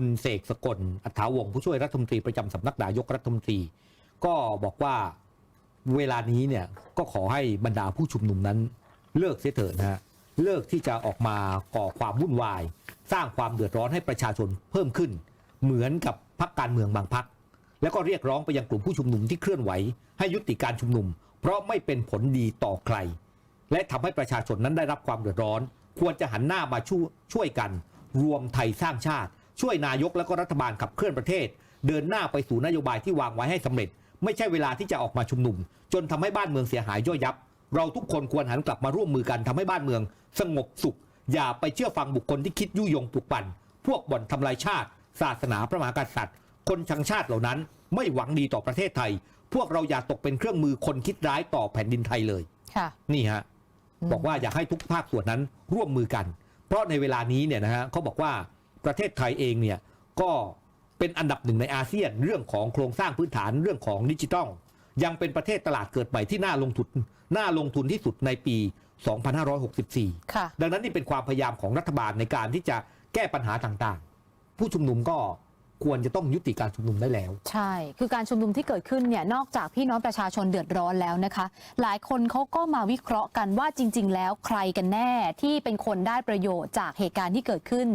คุณเสกสกล อัฐาวงศ์ผู้ช่วยรัฐมนตรีประจำสำนักนายกรัฐมนตรี ก็บอกว่าเวลานี้เนี่ยก็ขอให้บรรดาผู้ชุมนุมนั้นเลิกเสียเถิดนะฮะเลิกที่จะออกมาก่อความวุ่นวาย สร้างความเดือดร้อนให้ประชาชนเพิ่มขึ้น เหมือนกับพรรคการเมืองบางพรรคแล้วก็เรียกร้องไปยังกลุ่มผู้ชุมนุมที่เคลื่อนไหว ให้ยุติการชุมนุม เพราะไม่เป็นผลดีต่อใคร และทำให้ประชาชนนั้นได้รับความเดือดร้อน ควรจะหันหน้ามาช่วยช่วยกัน รวมไทยสร้างชาติ ช่วยนายกและก็รัฐบาลขับเคลื่อนประเทศ เดินหน้าไปสู่นโยบายที่วางไว้ให้สำเร็จ ไม่ใช่เวลาที่จะออกมาชุมนุม จนทำให้บ้านเมืองเสียหายย่อยยับ เราทุกคนควรหันกลับมาร่วมมือกันทำให้บ้านเมือง สงบสุข อย่าไปเชื่อฟังบุคคลที่คิดยุยงปลุกปั่น พวกบ่อนทำลายชาติ ศาสนาพระมหากษัตริย์ คนชังชาติเหล่านั้น ไม่หวังดีต่อประเทศไทย พวกเราอย่าตกเป็นเครื่องมือคนคิดร้ายต่อแผ่นดินไทยเลยค่ะนี่ฮะอืมบอกว่าอยากให้ทุกภาคส่วนนั้นร่วมมือกัน เพราะในเวลานี้เนี่ยนะฮะเขาบอกว่า ประเทศไทยเองเนี่ยก็เป็นอันดับหนึ่งในอาเซียนเรื่องของโครงสร้างพื้นฐานเรื่องของดิจิทัลยังเป็นประเทศตลาดเกิดใหม่ที่น่าลงทุนน่าลงทุนที่สุดในปี 2564ค่ะดังนั้นนี่เป็นความพยายามของรัฐบาลในการที่จะแก้ปัญหาต่างๆ ผู้ชุมนุมก็ควรจะต้องยุติการชุมนุมได้แล้ว ใช่ คือการชุมนุมที่เกิดขึ้นเนี่ยนอกจากพี่น้องประชาชนเดือดร้อนแล้วนะคะ หลายคนเขาก็มาวิเคราะห์กันว่าจริง ๆ แล้วใครกันแน่ที่เป็นคนได้ประโยชน์จากเหตุการณ์ที่เกิดขึ้น